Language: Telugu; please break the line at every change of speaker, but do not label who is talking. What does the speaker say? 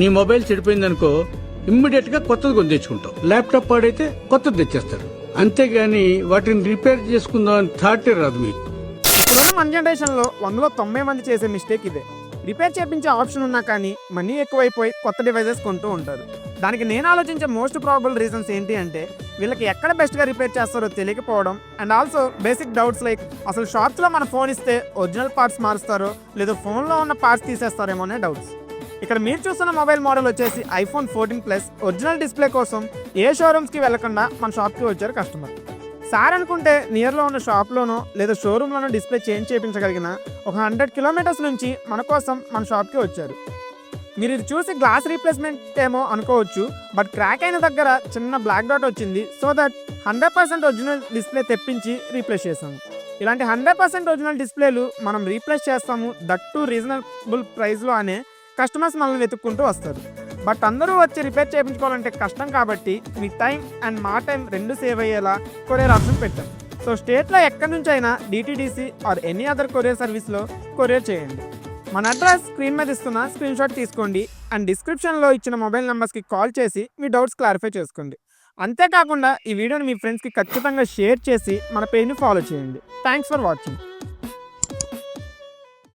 నీ మొబైల్ చెడిపోయిందనుకో ఇమ్మీడియట్గా కొత్తది కొని తెచ్చుకుంటావు. ల్యాప్టాప్ పాడైతే కొత్తది తెచ్చేస్తారు. అంతేగాని వాటిని రిపేర్ చేసుకుందాం అని థాటే రాదు మీకు.
ఇప్పుడున్న మన జనరేషన్లో వందలో తొంభై మంది చేసే మిస్టేక్ ఇదే. రిపేర్ చేయించే ఆప్షన్ ఉన్నా కానీ మనీ ఎక్కువైపోయి కొత్త డివైజెస్ కొంటూ ఉంటారు. దానికి నేను ఆలోచించే మోస్ట్ ప్రాబుల్ రీజన్స్ ఏంటి అంటే వీళ్ళకి ఎక్కడ బెస్ట్గా రిపేర్ చేస్తారో తెలియకపోవడం and also basic doubts like అసలు షాప్స్లో మన ఫోన్ ఇస్తే ఒరిజినల్ పార్ట్స్ మారుస్తారో లేదా ఫోన్లో ఉన్న పార్ట్స్ తీసేస్తారేమో అనే డౌట్స్. ఇక్కడ మీరు చూస్తున్న మొబైల్ మోడల్ వచ్చేసి iPhone fourteen plus. Original display కోసం ఏ షోరూమ్స్కి వెళ్ళకుండా మన షాప్కి వచ్చారు కస్టమర్. సార్ అనుకుంటే నియర్లో ఉన్న షాప్లోనో లేదా షోరూంలోనో డిస్ప్లే చేంజ్ చేయించగలిగిన ఒక హండ్రెడ్ కిలోమీటర్స్ నుంచి మన కోసం మన షాప్కి వచ్చారు. మీరు ఇది చూసి గ్లాస్ రీప్లేస్మెంట్ ఏమో అనుకోవచ్చు బట్ క్రాక్ అయిన దగ్గర చిన్న బ్లాక్ డాట్ వచ్చింది so that hundred percent original display తెప్పించి రీప్లేస్ చేసాము ఇలాంటి హండ్రెడ్ పర్సెంట్ ఒరిజినల్ డిస్ప్లేలు మనం రీప్లేస్ చేస్తాము దట్ టు రీజనబుల్ ప్రైస్లో అనే కస్టమర్స్ మనల్ని వెతుక్కుంటూ వస్తారు. బట్ అందరూ వచ్చి రిపేర్ చేయించుకోవాలంటే కష్టం కాబట్టి మీ టైం అండ్ మా టైం రెండు సేవ్ అయ్యేలా కొరియర్ ఆప్షన్ పెట్టాం. సో స్టేట్లో ఎక్కడి నుంచి అయినా DTDC or any other courier సర్వీస్లో కొరియర్ చేయండి. మన అడ్రస్ స్క్రీన్ మీద ఇస్తున్న స్క్రీన్ షాట్ తీసుకోండి అండ్ డిస్క్రిప్షన్లో ఇచ్చిన మొబైల్ నెంబర్స్కి కాల్ చేసి మీ డౌట్స్ క్లారిఫై చేసుకోండి. అంతేకాకుండా ఈ వీడియోని మీ ఫ్రెండ్స్కి ఖచ్చితంగా షేర్ చేసి మన పేజ్ని ఫాలో చేయండి. Thanks for watching.